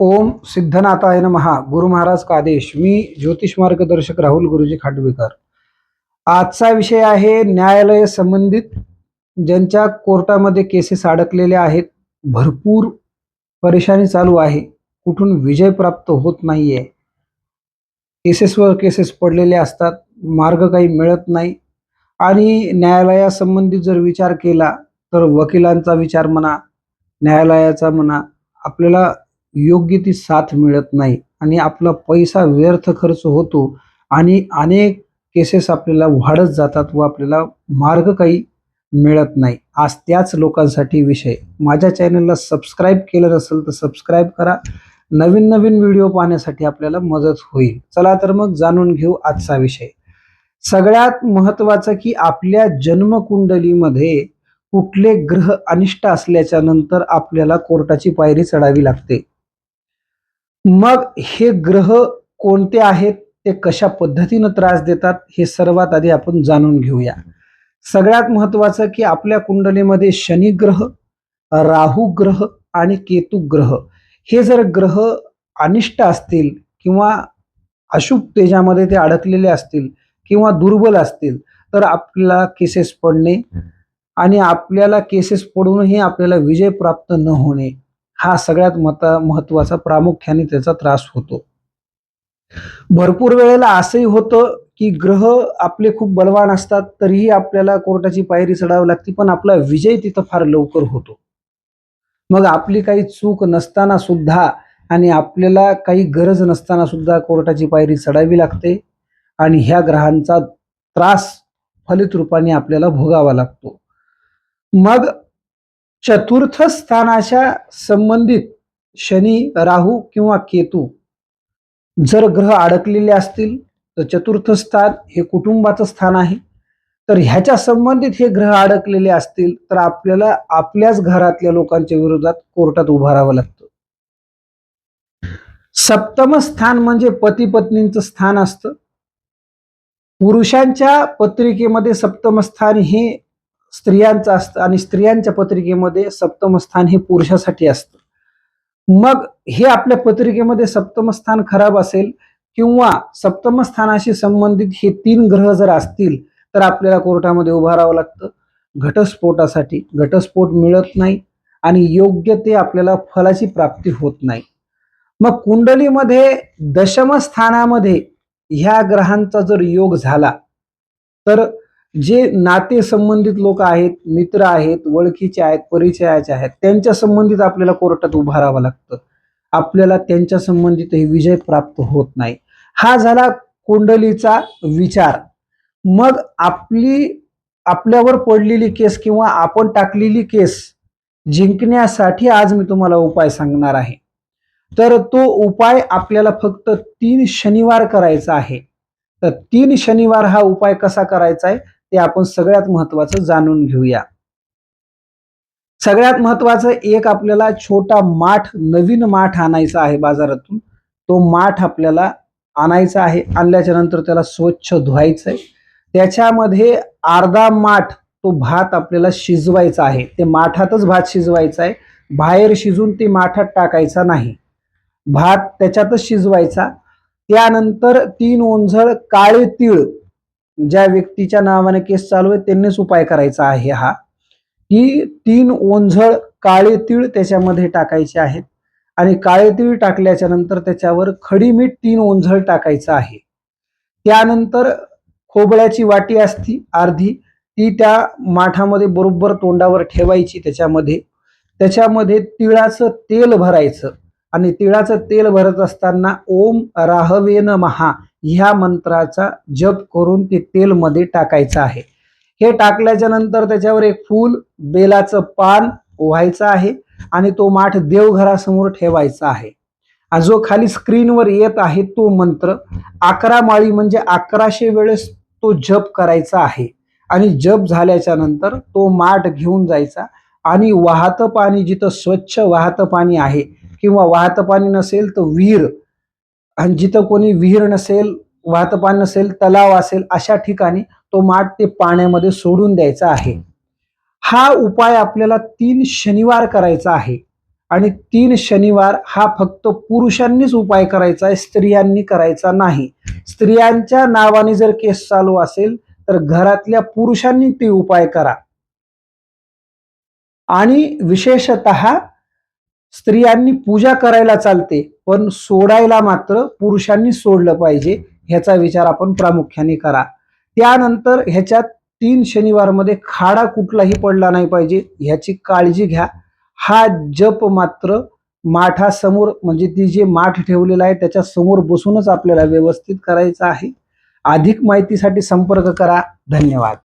ओम सिद्धनाथाय महा गुरु महाराज का आदेश. मी ज्योतिष मार्गदर्शक राहुल गुरुजी खाडवेकर आजचा विषय आहे न्यायालय संबंधित ज्यांच्या कोर्टामध्ये केसेस अडकलेल्या आहेत. भरपूर परेशानी चालू आहे. कुठून विजय प्राप्त होत नाहीये. केसेसवर केसेस पडलेले असतात. मार्ग काही मिळत नाही. आणि न्यायालयासंबंधित जर विचार केला तर वकिलांचा विचार म्हणा न्यायालयाचा म्हणा आपल्याला योग्य ती साथ मिळत नाही आणि आपला पैसा व्यर्थ खर्च होतो आणि अनेक केसेस आपल्याला वाढत जातात व आपल्याला मार्ग काही मिळत नाही. आज त्याच लोकांसाठी विषय. माझ्या चॅनलला सबस्क्राईब केलं नसेल तर सबस्क्राईब करा. नवीन नवीन व्हिडिओ पाहण्यासाठी आपल्याला मदत होईल. चला तर मग जाणून घेऊ आजचा विषय. सगळ्यात महत्वाचं की आपल्या जन्मकुंडलीमध्ये कुठले ग्रह अनिष्ट असल्याच्या नंतर आपल्याला कोर्टाची पायरी चढावी लागते. मग हे ग्रह कोणते आहेत ते कशा पद्धतीनं त्रास देतात हे सर्वात आधी आपण जाणून घेऊया. सगळ्यात महत्वाचं की आपल्या कुंडलीमध्ये शनी ग्रह राहू ग्रह आणि केतू ग्रह. हे जर ग्रह अनिष्ट असतील किंवा अशुभ तेजामध्ये ते अडकलेले असतील किंवा दुर्बल असतील तर आपल्याला केसेस पडणे आणि आपल्याला केसेस पडूनही आपल्याला विजय प्राप्त न होणे. हा सगळ्यात मता महत्त्वाचा प्रामुख्याने त्याचा त्रास होतो. भरपूर वेळेला असंही होतं की ग्रह आपले खूप बलवान असतात तरीही आपल्याला कोर्टाची पायरी चढावी लागते पण आपला विजय तिथं फार लवकर होतो. मग आपली काही चूक नसताना सुद्धा आणि आपल्याला काही गरज नसताना सुद्धा कोर्टाची पायरी चढावी लागते आणि ह्या ग्रहांचा त्रास फलित रूपाने आपल्याला भोगावा लागतो. मग चतुर्थ स्थानाच्या संबंधित शनी राहू किंवा केतू जर ग्रह अडकलेले असतील तर चतुर्थ स्थान हे कुटुंबाचं स्थान आहे. तर ह्याच्या संबंधित हे ग्रह अडकलेले असतील तर आपल्याला आपल्याच घरातल्या लोकांच्या विरोधात कोर्टात उभं राहावं लागतं. सप्तम स्थान म्हणजे पती पत्नींचं स्थान असतं. पुरुषांच्या पत्रिकेमध्ये सप्तम स्थान हे स्त्रियांचं असतं आणि स्त्रियांच्या पत्रिकेमध्ये सप्तम स्थान हे पुरुषासाठी असतं. मग हे आपल्या पत्रिकेमध्ये सप्तम स्थान खराब असेल किंवा सप्तम स्थानाशी संबंधित हे तीन ग्रह जर असतील तर आपल्याला कोर्टामध्ये उभं राहावं लागतं. घटस्फोटासाठी घटस्फोट मिळत नाही आणि योग्य ते आपल्याला फलाची प्राप्ती होत नाही. मग कुंडलीमध्ये दशमस्थानामध्ये ह्या ग्रहांचा जर योग झाला तर जे नाते संबंधित लोक आहेत मित्र आहेत ओळखीचे आहेत परिचयाचे आहेत त्यांच्या संबंधित आपल्याला कोर्टात उभारावं राहावं लागतं. आपल्याला त्यांच्या संबंधितही विजय प्राप्त होत नाही. हा झाला कुंडलीचा विचार. मग आपली आपल्यावर पडलेली केस किंवा आपण टाकलेली केस जिंकण्यासाठी आज मी तुम्हाला उपाय सांगणार आहे. तर तो उपाय आपल्याला फक्त तीन शनिवार करायचा आहे. तर तीन शनिवार हा उपाय कसा करायचा आहे? ते आपण सगळ्यात महत्वाचं जाणून घेऊया. सगळ्यात महत्वाचं एक आपल्याला छोटा माठ नवीन माठ आणायचा आहे बाजारातून. तो माठ आपल्याला आणायचा आहे आणल्याच्या नंतर त्याला स्वच्छ धुवायचं आहे त्याच्यामध्ये अर्धा माठ तो भात आपल्याला शिजवायचा आहे. ते माठातच भात शिजवायचा आहे बाहेर शिजून ते माठात टाकायचा नाही. भात त्याच्यातच शिजवायचा. त्यानंतर तीन ओंझळ काळे तीळ ज्या व्यक्तीच्या नावाने केस चालू आहे त्यांनीच उपाय करायचा आहे हा. की तीन ओंझळ काळे तीळ त्याच्यामध्ये टाकायचे आहेत. आणि काळे तीळ टाकल्याच्या नंतर त्याच्यावर खडी मीठ तीन ओंझळ टाकायचं आहे. त्यानंतर खोबळ्याची वाटी असती अर्धी ती त्या माठामध्ये बरोबर तोंडावर ठेवायची त्याच्यामध्ये. त्याच्यामध्ये तिळाचं तेल भरायचं. आणि तिळाचं तेल भरत असताना ओम राहवेन महा ह्या मंत्राचा जप करून ते तेलमध्ये टाकायचं आहे. हे टाकल्याच्या नंतर त्याच्यावर एक फूल बेलाचं पान व्हायचं आहे आणि तो माठ देवघरासमोर ठेवायचा आहे. जो खाली स्क्रीनवर येत आहे तो मंत्र अकरा माळी म्हणजे अकराशे वेळेस तो जप करायचा आहे. आणि जप झाल्याच्यानंतर तो माठ घेऊन जायचा आणि वाहतं पाणी जिथं स्वच्छ वाहतं पाणी आहे किंवा वाहतं पाणी नसेल तर विहीर. आणि जिथं कोणी विहीर नसेल वाहतं पाणी नसेल तलाव असेल अशा ठिकाणी तो माठ ते पाण्यामध्ये सोडून द्यायचा आहे. हा उपाय आपल्याला तीन शनिवार करायचा आहे. आणि तीन शनिवार हा फक्त पुरुषांनीच उपाय करायचा आहे स्त्रियांनी करायचा नाही. स्त्रियांच्या नावाने जर केस चालू असेल तर घरातल्या पुरुषांनी ते उपाय करा. आणि विशेषत स्त्रियांनी पूजा करायला चालते पण सोडायला मात्र पुरुषांनी सोडलं पाहिजे ह्याचा विचार आपण प्रामुख्याने करा. त्यानंतर ह्याच्यात तीन शनिवारमध्ये खाडा कुठलाही पडला नाही पाहिजे ह्याची काळजी घ्या. हा जप मात्र माठासमोर म्हणजे ती जे माठ ठेवलेला आहे त्याच्यासमोर बसूनच आपल्याला व्यवस्थित करायचा आहे. अधिक माहितीसाठी संपर्क करा. धन्यवाद.